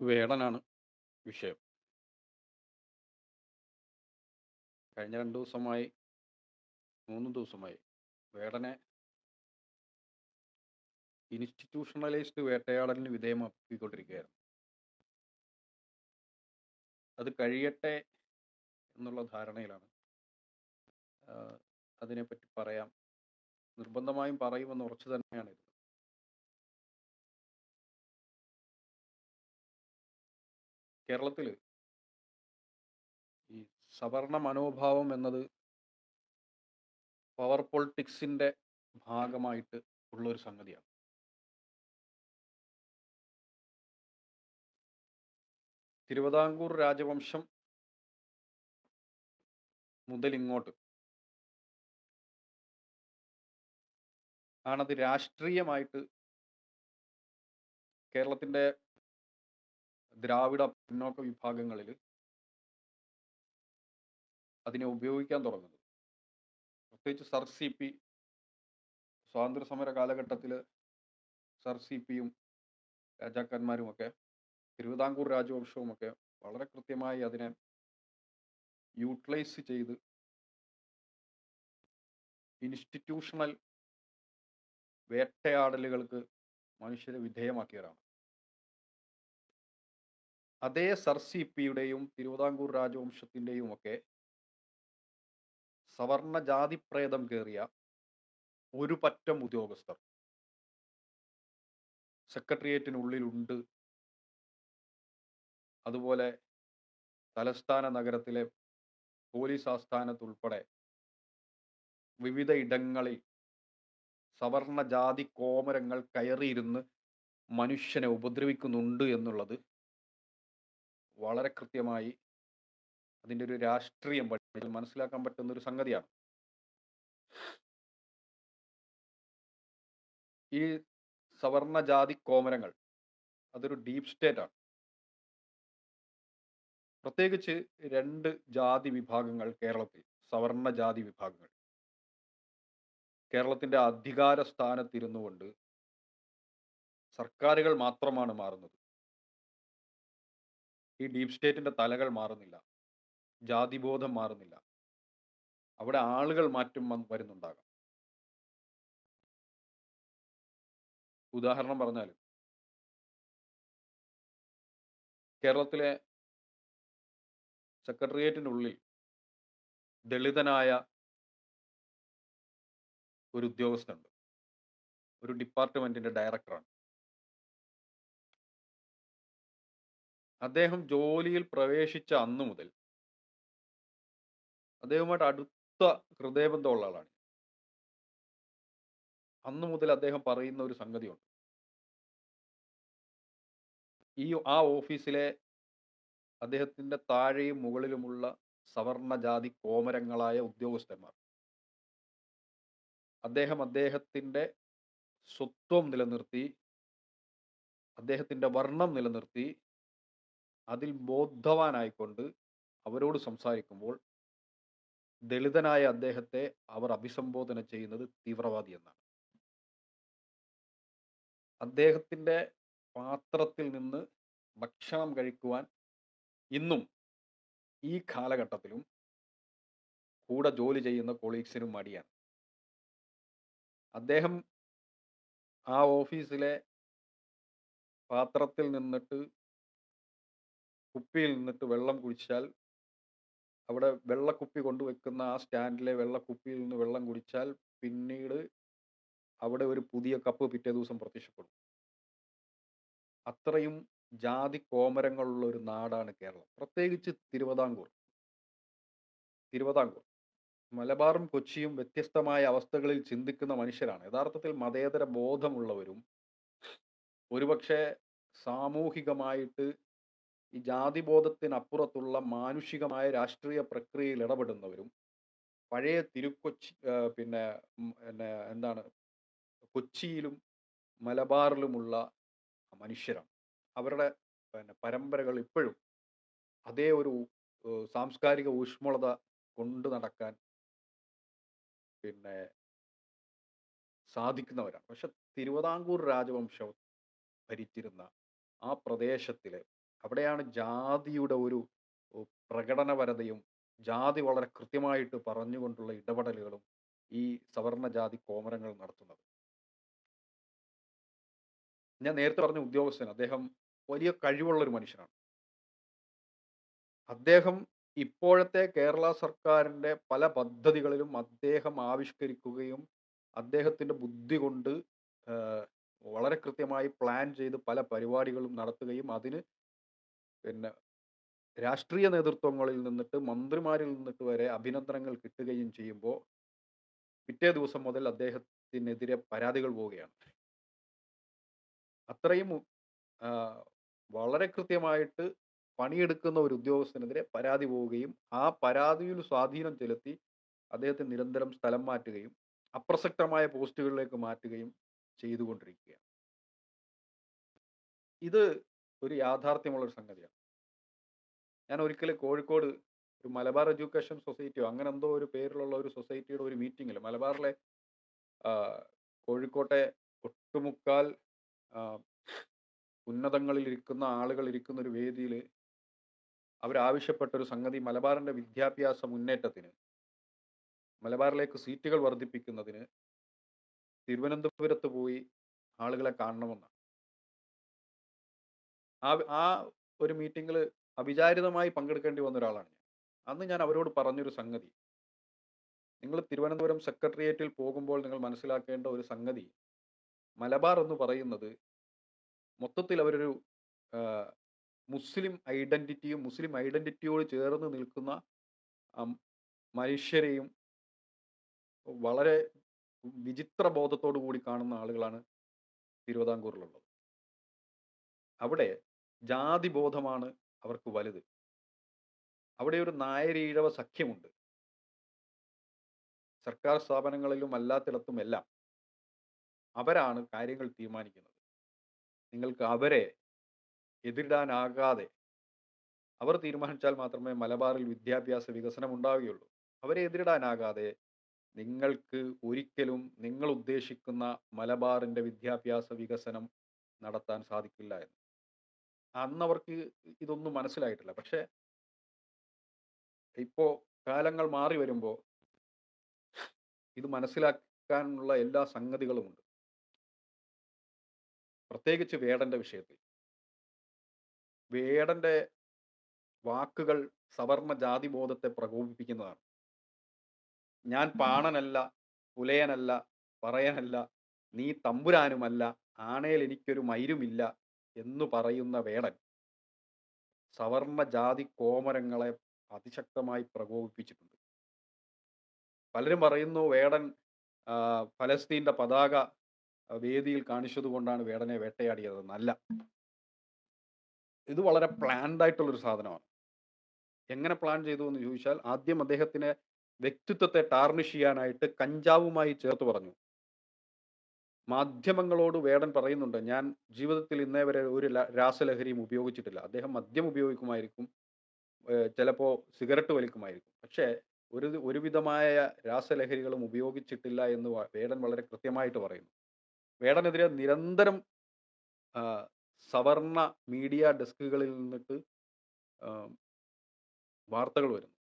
വേടനാണ് വിഷയം. കഴിഞ്ഞ രണ്ട് ദിവസമായി മൂന്ന് ദിവസമായി വേടനെ ഇൻസ്റ്റിറ്റ്യൂഷണലൈസ്ഡ് വേട്ടയാടലിന് വിധേയമാക്കിക്കൊണ്ടിരിക്കുകയായിരുന്നു. അത് കഴിയട്ടെ എന്നുള്ള ധാരണയിലാണ്. അതിനെപ്പറ്റി പറയാം. നിർബന്ധമായും പറയുമെന്ന് ഉറച്ചു തന്നെയാണ് കേരളത്തിൽ ഈ സവർണ മനോഭാവം എന്നത് പവർ പൊളിറ്റിക്സിന്റെ ഭാഗമായിട്ട് ഉള്ളൊരു സംഗതിയാണ്. തിരുവിതാംകൂർ രാജവംശം മുതലിങ്ങോട്ട് ആണത് രാഷ്ട്രീയമായിട്ട് കേരളത്തിന്റെ ദ്രാവിഡ പിന്നോക്ക വിഭാഗങ്ങളിൽ അതിനെ ഉപയോഗിക്കാൻ തുടങ്ങുന്നത്. പ്രത്യേകിച്ച് സർ സി.പി. സ്വാതന്ത്ര്യ സമര കാലഘട്ടത്തിൽ സർ സി സി.പിയും രാജാക്കന്മാരുമൊക്കെ തിരുവിതാംകൂർ രാജവംശവുമൊക്കെ വളരെ കൃത്യമായി അതിനെ യൂട്ടിലൈസ് ചെയ്ത് ഇൻസ്റ്റിറ്റ്യൂഷണൽ വേട്ടയാടലുകൾക്ക് മനുഷ്യരെ വിധേയമാക്കിയവരാണ്. അതേ സർ സി പിയുടെയും തിരുവിതാംകൂർ രാജവംശത്തിന്റെയും ഒക്കെ സവർണ ജാതിപ്രേതം കേറിയ ഒരു പറ്റം ഉദ്യോഗസ്ഥർ സെക്രട്ടേറിയറ്റിനുള്ളിലുണ്ട്. അതുപോലെ തലസ്ഥാന നഗരത്തിലെ പോലീസ് ആസ്ഥാനത്തുൾപ്പെടെ വിവിധ ഇടങ്ങളിൽ സവർണ ജാതി കോമരങ്ങൾ കയറിയിരുന്ന് മനുഷ്യനെ ഉപദ്രവിക്കുന്നുണ്ട് എന്നുള്ളത് വളരെ കൃത്യമായി അതിന്റെ ഒരു രാഷ്ട്രീയം പഠിച്ചാൽ മനസ്സിലാക്കാൻ പറ്റുന്ന ഒരു സംഗതിയാണ്. ഈ സവർണ ജാതി കോമരങ്ങൾ അതൊരു ഡീപ് സ്റ്റേറ്റ് ആണ്. പ്രത്യേകിച്ച് രണ്ട് ജാതി വിഭാഗങ്ങൾ കേരളത്തിൽ സവർണ ജാതി വിഭാഗങ്ങൾ. കേരളത്തിന്റെ അധികാര സ്ഥാനത്തിരുന്നു കൊണ്ട് സർക്കാരുകൾ മാത്രമാണ് മാറുന്നത്. ഈ ഡീപ് സ്റ്റേറ്റിന്റെ തലകൾ മാറുന്നില്ല. ജാതിബോധം മാറുന്നില്ല. അവിടെ ആളുകൾ മാറ്റം വന്ന് വരുന്നുണ്ടാകാം. ഉദാഹരണം പറഞ്ഞാൽ കേരളത്തിലെ സെക്രട്ടേറിയറ്റിനുള്ളിൽ ദളിതനായ ഒരു ഉദ്യോഗസ്ഥനുണ്ട്. ഒരു ഡിപ്പാർട്ട്മെന്റിന്റെ ഡയറക്ടറാണ്. അദ്ദേഹം ജോലിയിൽ പ്രവേശിച്ച അന്നു മുതൽ അദ്ദേഹവുമായിട്ട് അടുത്ത ഹൃദയബന്ധമുള്ള ആളാണ്. അന്നു മുതൽ അദ്ദേഹം പറയുന്ന ഒരു സംഗതിയുണ്ട്. ഈ ആ ഓഫീസിലെ അദ്ദേഹത്തിന്റെ താഴെയും മുകളിലുമുള്ള സവർണ ജാതി കോമരങ്ങളായ ഉദ്യോഗസ്ഥന്മാർ അദ്ദേഹം അദ്ദേഹത്തിന്റെ സ്വത്വം നിലനിർത്തി അദ്ദേഹത്തിന്റെ വർണം നിലനിർത്തി അതിൽ ബോധവാനായിക്കൊണ്ട് അവരോട് സംസാരിക്കുമ്പോൾ ദളിതനായ അദ്ദേഹത്തെ അവർ അഭിസംബോധന ചെയ്യുന്നത് തീവ്രവാദി എന്നാണ്. അദ്ദേഹത്തിന്റെ പാത്രത്തിൽ നിന്ന് ഭക്ഷണം കഴിക്കുവാൻ ഇന്നും ഈ കാലഘട്ടത്തിലും കൂടെ ജോലി ചെയ്യുന്ന കൊളീഗ്സിനും മടിയാണ്. അദ്ദേഹം ആ ഓഫീസിലെ പാത്രത്തിൽ നിന്നിട്ട് കുപ്പിയിൽ നിന്നിട്ട് വെള്ളം കുടിച്ചാൽ അവിടെ വെള്ളക്കുപ്പി കൊണ്ടുവെക്കുന്ന ആ സ്റ്റാൻഡിലെ വെള്ളക്കുപ്പിയിൽ നിന്ന് വെള്ളം കുടിച്ചാൽ പിന്നീട് അവിടെ ഒരു പുതിയ കപ്പ് പിറ്റേ ദിവസം പ്രത്യക്ഷപ്പെടും. അത്രയും ജാതി കോമരങ്ങളുള്ള ഒരു നാടാണ് കേരളം. പ്രത്യേകിച്ച് തിരുവിതാംകൂർ. തിരുവിതാംകൂർ. മലബാറും കൊച്ചിയും വ്യത്യസ്തമായ അവസ്ഥകളിൽ ചിന്തിക്കുന്ന മനുഷ്യരാണ്. യഥാർത്ഥത്തിൽ മതേതര ബോധമുള്ളവരും ഒരുപക്ഷെ സാമൂഹികമായിട്ട് ഈ ജാതിബോധത്തിനപ്പുറത്തുള്ള മാനുഷികമായ രാഷ്ട്രീയ പ്രക്രിയയിൽ ഇടപെടുന്നവരും പഴയ തിരുക്കൊച്ചി പിന്നെ പിന്നെ എന്താണ് കൊച്ചിയിലും മലബാറിലുമുള്ള മനുഷ്യരാണ്. അവരുടെ പിന്നെ പരമ്പരകൾ ഇപ്പോഴും അതേ ഒരു സാംസ്കാരിക ഊഷ്മളത കൊണ്ടു നടക്കാൻ പിന്നെ സാധിക്കുന്നവരാണ്. പക്ഷെ തിരുവിതാംകൂർ രാജവംശം ഭരിച്ചിരുന്ന ആ പ്രദേശത്തിലെ അവിടെയാണ് ജാതിയുടെ ഒരു പ്രകടനപരതയും, ജാതി വളരെ കൃത്യമായിട്ട് പറഞ്ഞുകൊണ്ടുള്ള ഇടപെടലുകളും ഈ സവർണ ജാതി കോമരങ്ങൾ നടത്തുന്നത്. ഞാൻ നേരത്തെ പറഞ്ഞ ഉദ്യോഗസ്ഥൻ അദ്ദേഹം വലിയ കഴിവുള്ള ഒരു മനുഷ്യനാണ്. അദ്ദേഹം ഇപ്പോഴത്തെ കേരള സർക്കാരിന്റെ പല പദ്ധതികളിലും അദ്ദേഹം ആവിഷ്കരിക്കുകയും, അദ്ദേഹത്തിന്റെ ബുദ്ധി കൊണ്ട് വളരെ കൃത്യമായി പ്ലാൻ ചെയ്ത് പല പരിപാടികളും നടത്തുകയും അതിന് പിന്നെ രാഷ്ട്രീയ നേതൃത്വങ്ങളിൽ നിന്നിട്ട്, മന്ത്രിമാരിൽ നിന്നിട്ട് വരെ അഭിനന്ദനങ്ങൾ കിട്ടുകയും ചെയ്യുമ്പോൾ പിറ്റേ ദിവസം മുതൽ അദ്ദേഹത്തിനെതിരെ പരാതികൾ പോവുകയാണ്. അത്രയും വളരെ കൃത്യമായിട്ട് പണിയെടുക്കുന്ന ഒരു ഉദ്യോഗസ്ഥനെതിരെ പരാതി പോവുകയും, ആ പരാതിയിൽ സ്വാധീനം ചെലുത്തി അദ്ദേഹത്തെ നിരന്തരം സ്ഥലം മാറ്റുകയും, അപ്രസക്തമായ പോസ്റ്റുകളിലേക്ക് മാറ്റുകയും ചെയ്തുകൊണ്ടിരിക്കുകയാണ്. ഇത് ഒരു യാഥാർത്ഥ്യമുള്ള ഒരു സംഗതിയാണ്. ഞാൻ ഒരിക്കൽ കോഴിക്കോട് ഒരു മലബാർ എഡ്യൂക്കേഷൻ സൊസൈറ്റിയോ അങ്ങനെ എന്തോ ഒരു പേരിലുള്ള ഒരു സൊസൈറ്റിയുടെ ഒരു മീറ്റിങ്ങിൽ മലബാറിലെ കോഴിക്കോട്ടെ ഒട്ടുമുക്കാൽ ഉന്നതങ്ങളിൽ ഇരിക്കുന്ന ആളുകൾ ഇരിക്കുന്ന ഒരു വേദിയിൽ അവരാവശ്യപ്പെട്ട ഒരു സംഗതി മലബാറിന്റെ വിദ്യാഭ്യാസ മുന്നേറ്റത്തിന് മലബാറിലേക്ക് സീറ്റുകൾ വർദ്ധിപ്പിക്കുന്നതിന് തിരുവനന്തപുരത്ത് പോയി ആളുകളെ കാണണമെന്നാണ്. ആ ആ ഒരു മീറ്റിംഗിൽ അവിചാരിതമായി പങ്കെടുക്കേണ്ടി വന്ന ഒരാളാണ്. അന്ന് ഞാൻ അവരോട് പറഞ്ഞൊരു സംഗതി നിങ്ങൾ തിരുവനന്തപുരം സെക്രട്ടേറിയറ്റിൽ പോകുമ്പോൾ നിങ്ങൾ മനസ്സിലാക്കേണ്ട ഒരു സംഗതി മലബാർ എന്ന് പറയുന്നത് മൊത്തത്തിൽ അവരൊരു മുസ്ലിം ഐഡന്റിറ്റിയും മുസ്ലിം ഐഡന്റിറ്റിയോട് ചേർന്ന് നിൽക്കുന്ന മനുഷ്യരെയും വളരെ വിചിത്ര ബോധത്തോടു കൂടി കാണുന്ന ആളുകളാണ് തിരുവിതാംകൂറിലുള്ളത്. അവിടെ ജാതി ബോധമാണ് അവർക്ക് വലുത്. അവിടെ ഒരു നായരീഴവ സഖ്യമുണ്ട്. സർക്കാർ സ്ഥാപനങ്ങളിലും അല്ലാത്തിടത്തും എല്ലാം അവരാണ് കാര്യങ്ങൾ തീരുമാനിക്കുന്നത്. നിങ്ങൾക്ക് അവരെ എതിരിടാനാകാതെ അവർ തീരുമാനിച്ചാൽ മാത്രമേ മലബാറിൽ വിദ്യാഭ്യാസ വികസനം ഉണ്ടാവുകയുള്ളൂ. അവരെ എതിരിടാനാകാതെ നിങ്ങൾക്ക് ഒരിക്കലും നിങ്ങൾ ഉദ്ദേശിക്കുന്ന മലബാറിന്റെ വിദ്യാഭ്യാസ വികസനം നടത്താൻ സാധിക്കില്ല എന്ന്. അന്നവർക്ക് ഇതൊന്നും മനസ്സിലായിട്ടില്ല. പക്ഷെ ഇപ്പോ കാലങ്ങൾ മാറി വരുമ്പോൾ ഇത് മനസ്സിലാക്കാനുള്ള എല്ലാ സംഗതികളുമുണ്ട്. പ്രത്യേകിച്ച് വേടന്റെ വിഷയത്തിൽ. വേടന്റെ വാക്കുകൾ സവർണ ജാതി ബോധത്തെ പ്രകോപിപ്പിക്കുന്നതാണ്. ഞാൻ പാണനല്ല, പുലയനല്ല, പറയനല്ല, നീ തമ്പുരാനുമല്ല, ആണേൽ എനിക്കൊരു മൈരുമില്ല എന്നു പറയുന്ന വേടൻ സവർണ ജാതി കോമരങ്ങളെ അതിശക്തമായി പ്രകോപിപ്പിച്ചിട്ടുണ്ട്. പലരും പറയുന്നു വേടൻ ഫലസ്തീന്റെ പതാക വേദിയിൽ കാണിച്ചത് കൊണ്ടാണ് വേടനെ വേട്ടയാടിയത് നല്ല ഇത് വളരെ പ്ലാൻഡ് ആയിട്ടുള്ള ഒരു സാധനമാണ്. എങ്ങനെ പ്ലാൻ ചെയ്തു എന്ന് ചോദിച്ചാൽ ആദ്യം അദ്ദേഹത്തിന് വ്യക്തിത്വത്തെ ടാർണിഷ് ചെയ്യാനായിട്ട് കഞ്ചാവുമായി ചേർത്ത് പറഞ്ഞു. മാധ്യമങ്ങളോട് വേടൻ പറയുന്നുണ്ട് ഞാൻ ജീവിതത്തിൽ ഇന്നേ വരെ ഒരു രാസലഹരിയും ഉപയോഗിച്ചിട്ടില്ല. അദ്ദേഹം മദ്യം ഉപയോഗിക്കുമായിരിക്കും. ചിലപ്പോൾ സിഗരറ്റ് വലിക്കുമായിരിക്കും. പക്ഷേ ഒരു ഒരുവിധമായ രാസലഹരികളും ഉപയോഗിച്ചിട്ടില്ല എന്ന് വേടൻ വളരെ കൃത്യമായിട്ട് പറയുന്നു. വേടനെതിരെ നിരന്തരം സവർണ മീഡിയ ഡെസ്കുകളിൽ നിന്നിട്ട് വാർത്തകൾ വരുന്നു.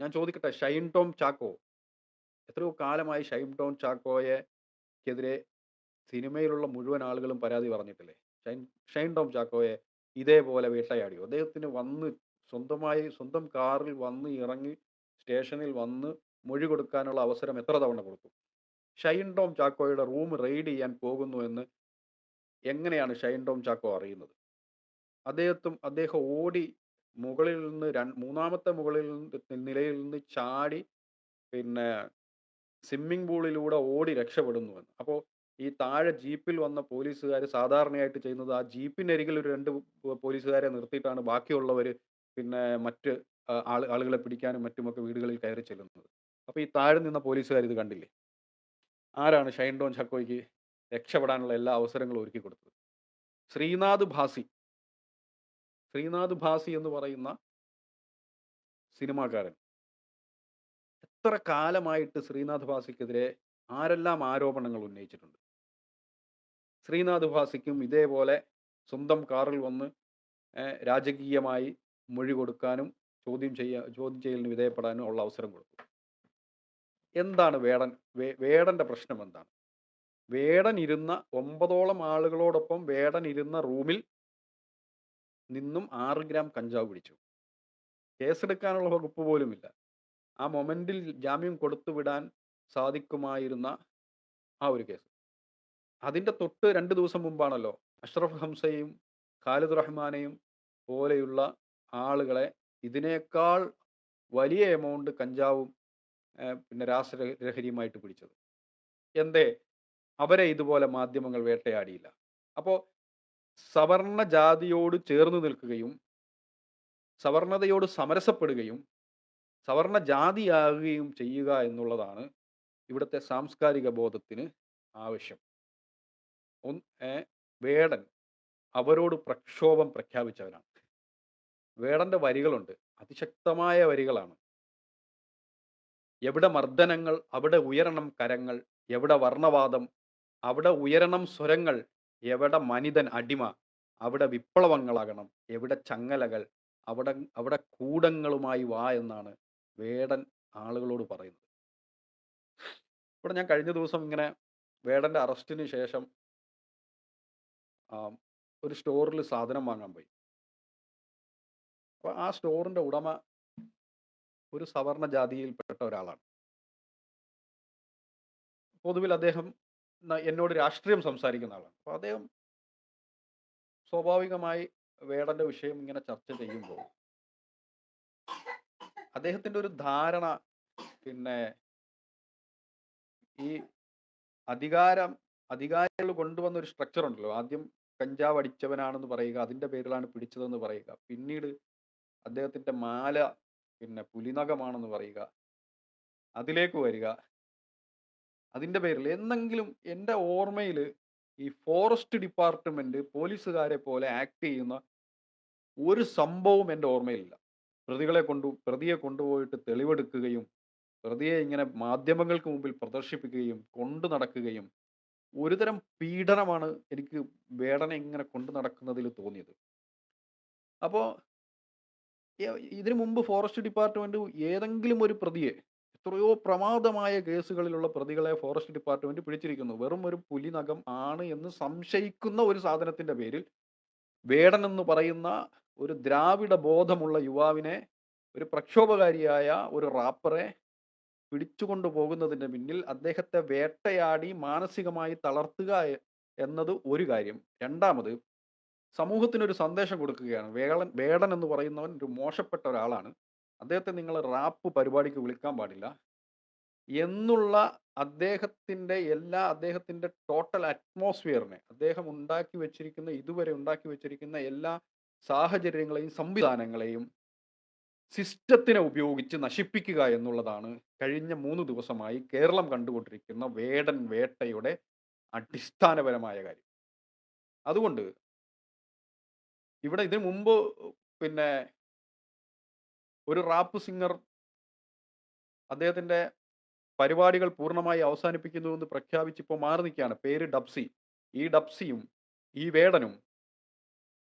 ഞാൻ ചോദിക്കട്ടെ ഷൈൻ ടോം ചാക്കോ എത്രയോ കാലമായി ഷൈൻ ടോം ചാക്കോയെ ക്കെതിരെ സിനിമയിലുള്ള മുഴുവൻ ആളുകളും പരാതി പറഞ്ഞിട്ടില്ലേ? ഷൈൻ ഷൈൻ ടോം ചാക്കോയെ ഇതേപോലെ വേട്ടയാടിയോ? അദ്ദേഹത്തിന് വന്ന് സ്വന്തമായി സ്വന്തം കാറിൽ വന്ന് ഇറങ്ങി സ്റ്റേഷനിൽ വന്ന് മൊഴി കൊടുക്കാനുള്ള അവസരം എത്ര തവണ കൊടുത്തു? ഷൈൻ ടോം ചാക്കോയുടെ റൂം റെയ്ഡ് ചെയ്യാൻ പോകുന്നു എന്ന് എങ്ങനെയാണ് ഷൈൻ ടോം ചാക്കോ അറിയുന്നത്? അദ്ദേഹത്തും അദ്ദേഹം ഓടി മുകളിൽ നിന്ന് രണ്ട് മൂന്നാമത്തെ മുകളിൽ നിലയിൽ നിന്ന് ചാടി പിന്നെ സ്വിമ്മിംഗ് പൂളിലൂടെ ഓടി രക്ഷപ്പെടുന്നു എന്ന്. ഈ താഴെ ജീപ്പിൽ വന്ന പോലീസുകാർ സാധാരണയായിട്ട് ചെയ്യുന്നത് ആ ജീപ്പിനരികിൽ ഒരു രണ്ട് പോലീസുകാരെ നിർത്തിയിട്ടാണ് ബാക്കിയുള്ളവർ പിന്നെ മറ്റ് ആൾ ആളുകളെ പിടിക്കാനും മറ്റുമൊക്കെ വീടുകളിൽ കയറി ചെല്ലുന്നത്. അപ്പൊ ഈ താഴെ നിന്ന പോലീസുകാർ ഇത് കണ്ടില്ലേ? ആരാണ് ഷൈൻ ഡോൺ ചക്കോയ്ക്ക് രക്ഷപ്പെടാനുള്ള എല്ലാ അവസരങ്ങളും ഒരുക്കി കൊടുത്തത്? ശ്രീനാഥ് ഭാസി. ശ്രീനാഥ് ഭാസി എന്ന് പറയുന്ന സിനിമാകാരൻ എത്ര കാലമായിട്ട് ശ്രീനാഥ് ഭാസിക്കെതിരെ ആരെല്ലാം ആരോപണങ്ങൾ ഉന്നയിച്ചിട്ടുണ്ട്? ശ്രീനാഥ് ഭാസിക്കും ഇതേപോലെ സ്വന്തം കാറിൽ വന്ന് രാജകീയമായി മൊഴി കൊടുക്കാനും ചോദ്യം ചെയ്യാ ചോദ്യം ചെയ്യലിന് വിധേയപ്പെടാനും ഉള്ള അവസരം കൊടുക്കും എന്താണ് വേടൻ വേടന്റെ പ്രശ്നം എന്താണ്? വേടൻ ഇരുന്ന ഒമ്പതോളം ആളുകളോടൊപ്പം വേടൻ ഇരുന്ന റൂമിൽ നിന്നും ആറ് ഗ്രാം കഞ്ചാവ് പിടിച്ചു. കേസെടുക്കാനുള്ള വകുപ്പ് പോലുമില്ല. ആ മൊമെന്റിൽ ജാമ്യം കൊടുത്തു വിടാൻ സാധിക്കുമായിരുന്ന ആ ഒരു കേസ്. അതിന്റെ തൊട്ട് രണ്ട് ദിവസം മുമ്പാണല്ലോ അഷ്റഫ് ഹംസയും ഖാലിദ് റഹ്മാനെയും പോലെയുള്ള ആളുകളെ ഇതിനേക്കാൾ വലിയ എമൗണ്ട് കഞ്ചാവും പിന്നെ രാസ ലഹരിയുമായിട്ട് പിടിച്ചത്. എന്തേ അവരെ ഇതുപോലെ മാധ്യമങ്ങൾ വേട്ടയാടിയില്ല? അപ്പോൾ സവർണ ജാതിയോട് ചേർന്ന് നിൽക്കുകയും സവർണതയോട് സമരസപ്പെടുകയും സവർണ ജാതിയാകുകയും ചെയ്യുക എന്നുള്ളതാണ് ഇവിടുത്തെ സാംസ്കാരിക ബോധത്തിന് ആവശ്യം. വേടൻ അവരോട് പ്രക്ഷോഭം പ്രഖ്യാപിച്ചവനാണ്. വേടന്റെ വരികളുണ്ട്. അതിശക്തമായ വരികളാണ്. എവിടെ മർദ്ദനങ്ങൾ അവിടെ ഉയരണം കരങ്ങൾ, എവിടെ വർണവാദം അവിടെ ഉയരണം സ്വരങ്ങൾ, എവിടെ മനിതൻ അടിമ അവിടെ വിപ്ലവങ്ങളാകണം, എവിടെ ചങ്ങലകൾ അവിടെ അവിടെ കൂടങ്ങളുമായി വാ എന്നാണ് വേടൻ ആളുകളോട് പറയുന്നത്. ഇവിടെ ഞാൻ കഴിഞ്ഞ ദിവസം ഇങ്ങനെ വേടന്റെ അറസ്റ്റിന് ശേഷം ഒരു സ്റ്റോറിൽ സാധനം വാങ്ങാൻ പോയി. അപ്പോൾ ആ സ്റ്റോറിന്റെ ഉടമ ഒരു സവർണ ജാതിയിൽപ്പെട്ട ഒരാളാണ്. പൊതുവിൽ അദ്ദേഹം എന്നോട് രാഷ്ട്രീയം സംസാരിക്കുന്ന ആളാണ്. അപ്പോൾ അദ്ദേഹം സ്വാഭാവികമായി വേടന്റെ വിഷയം ഇങ്ങനെ ചർച്ച ചെയ്യുമ്പോൾ അദ്ദേഹത്തിന്റെ ഒരു ധാരണ പിന്നെ ഈ അധികാരം അധികാരികൾ കൊണ്ടുവന്ന ഒരു സ്ട്രക്ചർ ഉണ്ടല്ലോ. ആദ്യം കഞ്ചാവ് അടിച്ചവനാണെന്ന് പറയുക, അതിന്റെ പേരിലാണ് പിടിച്ചതെന്ന് പറയുക. പിന്നീട് അദ്ദേഹത്തിന്റെ മാല പിന്നെ പുലിനഖമാണെന്ന് പറയുക. അതിലേക്ക് വരിക. അതിന്റെ പേരിൽ എന്നെങ്കിലും എന്റെ ഓർമ്മയിൽ ഈ ഫോറസ്റ്റ് ഡിപ്പാർട്ട്മെന്റ് പോലീസുകാരെ പോലെ ആക്ട് ചെയ്യുന്ന ഒരു സംഭവം എന്റെ ഓർമ്മയിലില്ല. പ്രതികളെ കൊണ്ടു പ്രതിയെ കൊണ്ടുപോയിട്ട് തെളിവെടുക്കുകയും പ്രതിയെ ഇങ്ങനെ മാധ്യമങ്ങൾക്ക് മുമ്പിൽ പ്രദർശിപ്പിക്കുകയും കൊണ്ടു നടക്കുകയും ഒരുതരം പീഡനമാണ് എനിക്ക് വേടനെ ഇങ്ങനെ കൊണ്ടു നടക്കുന്നതിൽ തോന്നിയത്. അപ്പോ എ ഇതിനു മുമ്പ് ഫോറസ്റ്റ് ഡിപ്പാർട്ട്മെന്റ് ഏതെങ്കിലും ഒരു പ്രതിയെ എത്രയോ പ്രമാദമായ കേസുകളിലുള്ള പ്രതികളെ ഫോറസ്റ്റ് ഡിപ്പാർട്ട്മെന്റ് പിടിച്ചിരിക്കുന്നു. വെറും ഒരു പുലിനകം ആണ് എന്ന് സംശയിക്കുന്ന ഒരു സാധനത്തിന്റെ പേരിൽ വേടൻ എന്ന് പറയുന്ന ഒരു ദ്രാവിഡ ബോധമുള്ള യുവാവിനെ ഒരു പ്രക്ഷോഭകാരിയായ ഒരു റാപ്പറെ പിടിച്ചുകൊണ്ട് പോകുന്നതിന്റെ പിന്നിൽ അദ്ദേഹത്തെ വേട്ടയാടി മാനസികമായി തളർത്തുക എന്നത് ഒരു കാര്യം. രണ്ടാമത് സമൂഹത്തിനൊരു സന്ദേശം കൊടുക്കുകയാണ്. വേളൻ വേടൻ എന്ന് പറയുന്നവൻ ഒരു മോശപ്പെട്ട ഒരാളാണ്. അദ്ദേഹത്തെ നിങ്ങൾ റാപ്പ് പരിപാടിക്ക് വിളിക്കാൻ പാടില്ല. എന്നുള്ള അദ്ദേഹത്തിന്റെ എല്ലാ അദ്ദേഹത്തിന്റെ ടോട്ടൽ അറ്റ്മോസ്ഫിയറിനെ അദ്ദേഹം ഉണ്ടാക്കി വെച്ചിരിക്കുന്ന ഇതുവരെ ഉണ്ടാക്കി വെച്ചിരിക്കുന്ന എല്ലാ സാഹചര്യങ്ങളെയും സംവിധാനങ്ങളെയും സിസ്റ്റത്തിനെ ഉപയോഗിച്ച് നശിപ്പിക്കുക എന്നുള്ളതാണ് കഴിഞ്ഞ മൂന്ന് ദിവസമായി കേരളം കണ്ടുകൊണ്ടിരിക്കുന്ന വേടൻ വേട്ടയുടെ അടിസ്ഥാനപരമായ കാര്യം. അതുകൊണ്ട് ഇവിടെ ഇതിനു മുമ്പ് പിന്നെ ഒരു റാപ്പ് സിംഗർ അദ്ദേഹത്തിന്റെ പരിപാടികൾ പൂർണമായി അവസാനിപ്പിക്കുന്നു എന്ന് പ്രഖ്യാപിച്ച് മാറി നിൽക്കുകയാണ്. പേര് ഡബ്സി. ഈ ഡബ്സിയും ഈ വേടനും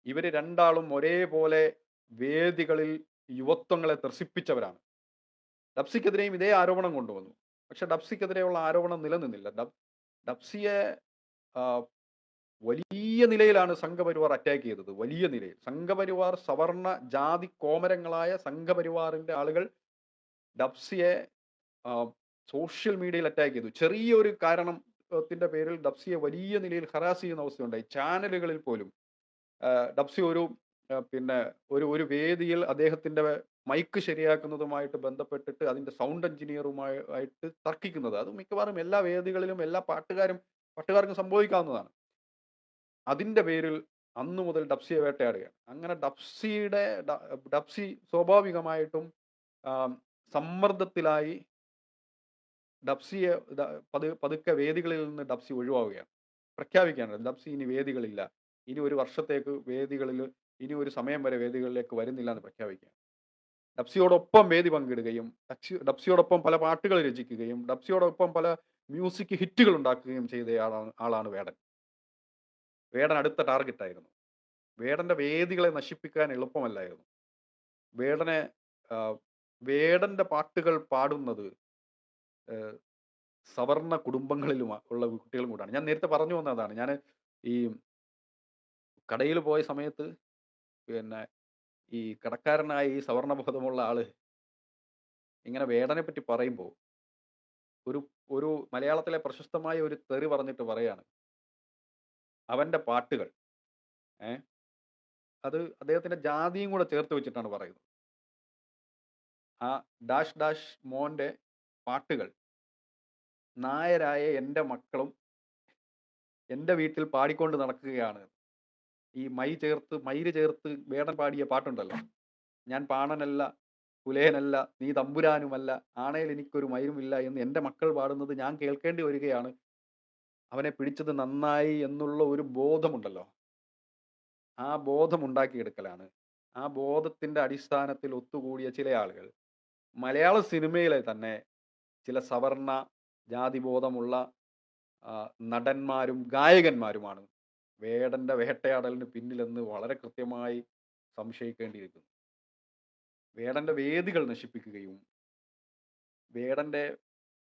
ഇവർ രണ്ടാളും ഒരേപോലെ വേദികളിൽ യുവത്വങ്ങളെ ത്രസിപ്പിച്ചവരാണ്. ഡബ്സിക്കെതിരെയും ഇതേ ആരോപണം കൊണ്ടുവന്നു. പക്ഷെ ഡബ്സിക്കെതിരെയുള്ള ആരോപണം നിലനിന്നില്ല. ഡബ് ഡബ്സിയെ വലിയ നിലയിലാണ് സംഘപരിവാർ അറ്റാക്ക് ചെയ്തത്. വലിയ നിലയിൽ. സംഘപരിവാർ സവർണ ജാതി കോമരങ്ങളായ സംഘപരിവാറിന്റെ ആളുകൾ ഡബ്സിയെ സോഷ്യൽ മീഡിയയിൽ അറ്റാക്ക് ചെയ്തു. ചെറിയൊരു കാരണത്തിന്റെ പേരിൽ ഡബ്സിയെ വലിയ നിലയിൽ ഹറാസ് ചെയ്യുന്ന അവസ്ഥയുണ്ടായി. ചാനലുകളിൽ പോലും ഡബ്സി ഒരു പിന്നെ ഒരു ഒരു വേദിയിൽ അദ്ദേഹത്തിന്റെ മൈക്ക് ശരിയാക്കുന്നതുമായിട്ട് ബന്ധപ്പെട്ടിട്ട് അതിന്റെ സൗണ്ട് എഞ്ചിനീയറുമായി ആയിട്ട് തർക്കിക്കുന്നത്. അത് മിക്കവാറും എല്ലാ വേദികളിലും എല്ലാ പാട്ടുകാരും പാട്ടുകാർക്കും സംഭവിക്കാവുന്നതാണ്. അതിന്റെ പേരിൽ അന്നു മുതൽ ഡബ്സിയെ വേട്ടയാടുകയാണ്. അങ്ങനെ ഡബ്സിയുടെ ഡപ്സി സ്വാഭാവികമായിട്ടും സമ്മർദ്ദത്തിലായി ഡബ്സിയെ പതു പതുക്കെ വേദികളിൽ നിന്ന് ഡബ്സി ഒഴിവാവുകയാണ്. പ്രഖ്യാപിക്കുകയാണ്. ഡബ്സി ഇനി വേദികളില്ല. ഇനി ഒരു വർഷത്തേക്ക് വേദികളിൽ ഇനി ഒരു സമയം വരെ വേദികളിലേക്ക് വരുന്നില്ല എന്ന് പ്രഖ്യാപിക്കുകയാണ്. ഡബ്സിയോടൊപ്പം വേദി പങ്കിടുകയും ഡബ്സി ഡബ്സിയോടൊപ്പം പല പാട്ടുകൾ രചിക്കുകയും ഡബ്സിയോടൊപ്പം പല മ്യൂസിക് ഹിറ്റുകൾ ഉണ്ടാക്കുകയും ചെയ്ത ആളാണ് ആളാണ് വേടൻ. വേടൻ അടുത്ത ടാർഗറ്റ് ആയിരുന്നു. വേടന്റെ വേദികളെ നശിപ്പിക്കാൻ എളുപ്പമല്ലായിരുന്നു. വേടനെ വേടന്റെ പാട്ടുകൾ പാടുന്നത് സവർണ കുടുംബങ്ങളിലും ഉള്ള കുട്ടികളും കൂടാണ്. ഞാൻ നേരത്തെ പറഞ്ഞു വന്നതാണ്. ഞാൻ ഈ കടയിൽ പോയ സമയത്ത് പിന്നെ ഈ കടക്കാരനായ ഈ സവർണബോധമുള്ള ആൾ ഇങ്ങനെ വേടനെ പറ്റി പറയുമ്പോൾ ഒരു ഒരു മലയാളത്തിലെ പ്രശസ്തമായ ഒരു തെറി പറഞ്ഞിട്ട് പറയാണ്. അവന്റെ പാട്ടുകൾ ഏ അത് അദ്ദേഹത്തിന്റെ ജാതിയും കൂടെ ചേർത്ത് വെച്ചിട്ടാണ് പറയുന്നത്. ആ ഡാഷ് ഡാഷ് മോന്റെ പാട്ടുകൾ നായരായ എന്റെ മക്കളും എന്റെ വീട്ടിൽ പാടിക്കൊണ്ട് നടക്കുകയാണ്. ഈ മൈ ചേർത്ത് മയിര് ചേർത്ത് വേടൻ പാടിയ പാട്ടുണ്ടല്ലോ. ഞാൻ പാണനല്ല, പുലയനല്ല, നീ തമ്പുരാനുമല്ല, ആണേൽ എനിക്കൊരു മയിരുമില്ല എന്ന് എന്റെ മക്കൾ പാടുന്നത് ഞാൻ കേൾക്കേണ്ടി വരികയാണ്. അവനെ പിടിച്ചത് നന്നായി എന്നുള്ള ഒരു ബോധമുണ്ടല്ലോ. ആ ബോധം ഉണ്ടാക്കിയെടുക്കലാണ്. ആ ബോധത്തിന്റെ അടിസ്ഥാനത്തിൽ ഒത്തുകൂടിയ ചില ആളുകൾ മലയാള സിനിമയിലെ തന്നെ ചില സവർണ ജാതിബോധമുള്ള നടന്മാരും ഗായകന്മാരുമാണ് വേടന്റെ വേട്ടയാടലിന് പിന്നിലെന്ന് വളരെ കൃത്യമായി സംശയിക്കേണ്ടിയിരിക്കുന്നു. വേടന്റെ വേദികൾ നശിപ്പിക്കുകയും വേടന്റെ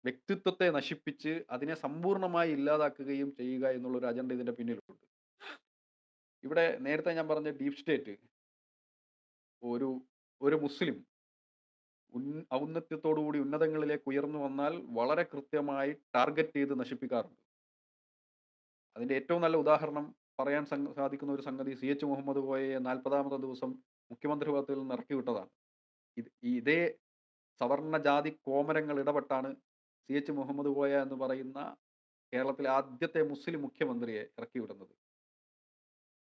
വ്യക്തിത്വത്തെ നശിപ്പിച്ച് അതിനെ സമ്പൂർണമായി ഇല്ലാതാക്കുകയും ചെയ്യുക എന്നുള്ള ഒരു അജണ്ട ഇതിന്റെ പിന്നിലുണ്ട്. ഇവിടെ നേരത്തെ ഞാൻ പറഞ്ഞ ഡീപ് സ്റ്റേറ്റ് ഒരു ഒരു മുസ്ലിം ഉൻ ഔന്നത്യത്തോടുകൂടി ഉന്നതങ്ങളിലേക്ക് ഉയർന്നു വന്നാൽ വളരെ കൃത്യമായി ടാർഗറ്റ് ചെയ്ത് നശിപ്പിക്കാറുണ്ട്. അതിന്റെ ഏറ്റവും നല്ല ഉദാഹരണം പറയാൻ സാധിക്കുന്ന ഒരു സംഗതി സി എച്ച് മുഹമ്മദ് കോയയെ 40ാമത്തെ ദിവസം മുഖ്യമന്ത്രി പദത്തിൽ നിന്ന് ഇറക്കി വിട്ടതാണ്. ഇത് ഇതേ സവർണ ജാതി കോമരങ്ങൾ ഇടപെട്ടാണ് സി എച്ച് മുഹമ്മദ് കോയ എന്ന് പറയുന്ന കേരളത്തിലെ ആദ്യത്തെ മുസ്ലിം മുഖ്യമന്ത്രിയെ ഇറക്കി വിടുന്നത്.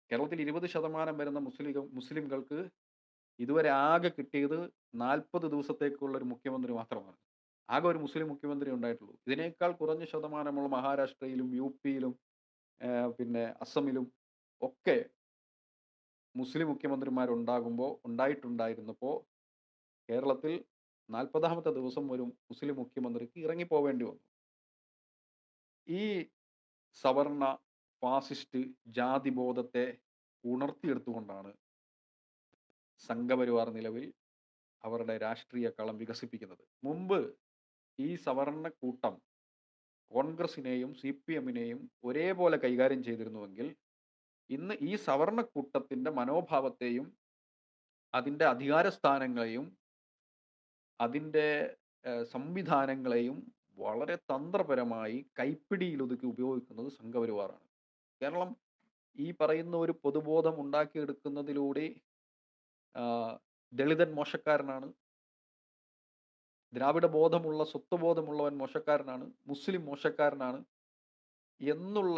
കേരളത്തിൽ 20% വരുന്ന മുസ്ലിം മുസ്ലിംകൾക്ക് ഇതുവരെ ആകെ കിട്ടിയത് 40 ദിവസത്തേക്കുള്ള ഒരു മുഖ്യമന്ത്രി മാത്രമാണ്. ആകെ ഒരു മുസ്ലിം മുഖ്യമന്ത്രി ഉണ്ടായിട്ടുള്ളൂ. ഇതിനേക്കാൾ കുറഞ്ഞ ശതമാനമുള്ള മഹാരാഷ്ട്രയിലും യുപിയിലും ഏഹ്, പിന്നെ അസമിലും ഒക്കെ മുസ്ലിം മുഖ്യമന്ത്രിമാരുണ്ടാകുമ്പോൾ ഉണ്ടായിട്ടുണ്ടായിരുന്നപ്പോൾ കേരളത്തിൽ 40ാമത്തെ ദിവസം ഒരു മുസ്ലിം മുഖ്യമന്ത്രിക്ക് ഇറങ്ങിപ്പോവേണ്ടി വന്നു. ഈ സവർണ ഫാസിസ്റ്റ് ജാതിബോധത്തെ ഉണർത്തിയെടുത്തുകൊണ്ടാണ് സംഘപരിവാർ നിലവിൽ അവരുടെ രാഷ്ട്രീയ കളം വികസിപ്പിക്കുന്നത്. മുമ്പ് ഈ സവർണ കൂട്ടം കോൺഗ്രസിനെയും സി പി എമ്മിനെയും ഒരേപോലെ കൈകാര്യം ചെയ്തിരുന്നുവെങ്കിൽ ഇന്ന് ഈ സവർണക്കൂട്ടത്തിന്റെ മനോഭാവത്തെയും അതിന്റെ അധികാരസ്ഥാനങ്ങളെയും അതിന്റെ സംവിധാനങ്ങളെയും വളരെ തന്ത്രപരമായി കൈപ്പിടിയിലൊതുക്കി ഉപയോഗിക്കുന്നത് സംഘപരിവാറാണ്. കേരളം ഈ പറയുന്ന ഒരു പൊതുബോധം ഉണ്ടാക്കിയെടുക്കുന്നതിലൂടെ ദളിതൻ മോശക്കാരനാണ്. ദ്രാവിഡ ബോധമുള്ള സ്വത്വബോധമുള്ളവൻ മോശക്കാരനാണ്. മുസ്ലിം മോശക്കാരനാണ്. എന്നുള്ള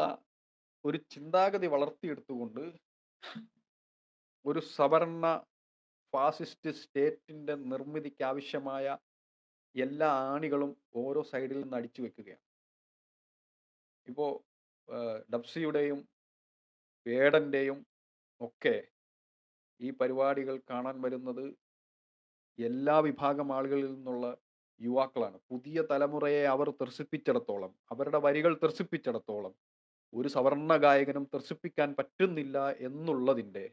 ഒരു ചിന്താഗതി വളർത്തിയെടുത്തുകൊണ്ട് ഒരു സവർണ ഫാസിസ്റ്റ് സ്റ്റേറ്റിന്റെ നിർമ്മിതിക്ക് ആവശ്യമായ എല്ലാ ആണികളും ഓരോ സൈഡിൽ നിന്ന് അടിച്ചു വെക്കുകയാണ്. ഇപ്പോൾ ഡബ്സിയുടെയും വേടന്റെയും ഒക്കെ ഈ പരിപാടികൾ കാണാൻ വരുന്നത് എല്ലാ വിഭാഗം ആളുകളിൽ നിന്നുള്ള യുവാക്കളാണ്. പുതിയ തലമുറയെ അവർ ത്രസിപ്പിച്ചിടത്തോളം, അവരുടെ വരികൾ ത്രസിപ്പിച്ചിടത്തോളം ഒരു സവർണ ഗായകനും ത്രസിപ്പിക്കാൻ പറ്റുന്നില്ല എന്നുള്ളതിന്റെ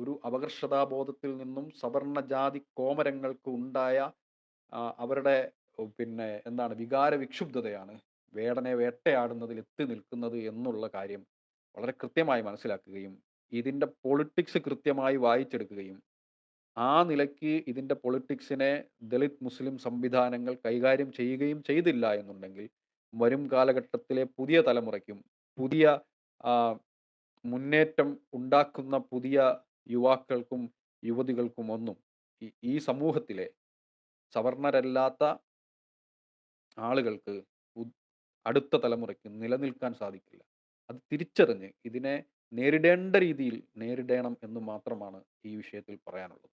ഒരു അപകർഷതാബോധത്തിൽ നിന്നും സവർണ ജാതി കോമരങ്ങൾക്ക് ഉണ്ടായ അവരുടെ പിന്നെ എന്താണ് വികാര വിക്ഷുബ്ധതയാണ് വേടനെ വേട്ടയാടുന്നതിൽ എത്തി നിൽക്കുന്നത് എന്നുള്ള കാര്യം വളരെ കൃത്യമായി മനസ്സിലാക്കുകയും ഇതിന്റെ പൊളിറ്റിക്സ് കൃത്യമായി വായിച്ചെടുക്കുകയും ആ നിലയ്ക്ക് ഇതിന്റെ പൊളിറ്റിക്സിനെ ദളിത് മുസ്ലിം സംവിധാനങ്ങൾ കൈകാര്യം ചെയ്യുകയും ചെയ്തില്ല എന്നുണ്ടെങ്കിൽ വരും കാലഘട്ടത്തിലെ പുതിയ തലമുറയ്ക്കും പുതിയ മുന്നേറ്റം ഉണ്ടാക്കുന്ന പുതിയ യുവാക്കൾക്കും യുവതികൾക്കും ഒന്നും ഈ സമൂഹത്തിലെ സവർണരല്ലാത്ത ആളുകൾക്ക് അടുത്ത തലമുറയ്ക്ക് നിലനിൽക്കാൻ സാധിക്കില്ല. അത് തിരിച്ചറിഞ്ഞ് ഇതിനെ നേരിടേണ്ട രീതിയിൽ നേരിടണം എന്ന് മാത്രമാണ് ഈ വിഷയത്തിൽ പറയാനുള്ളത്.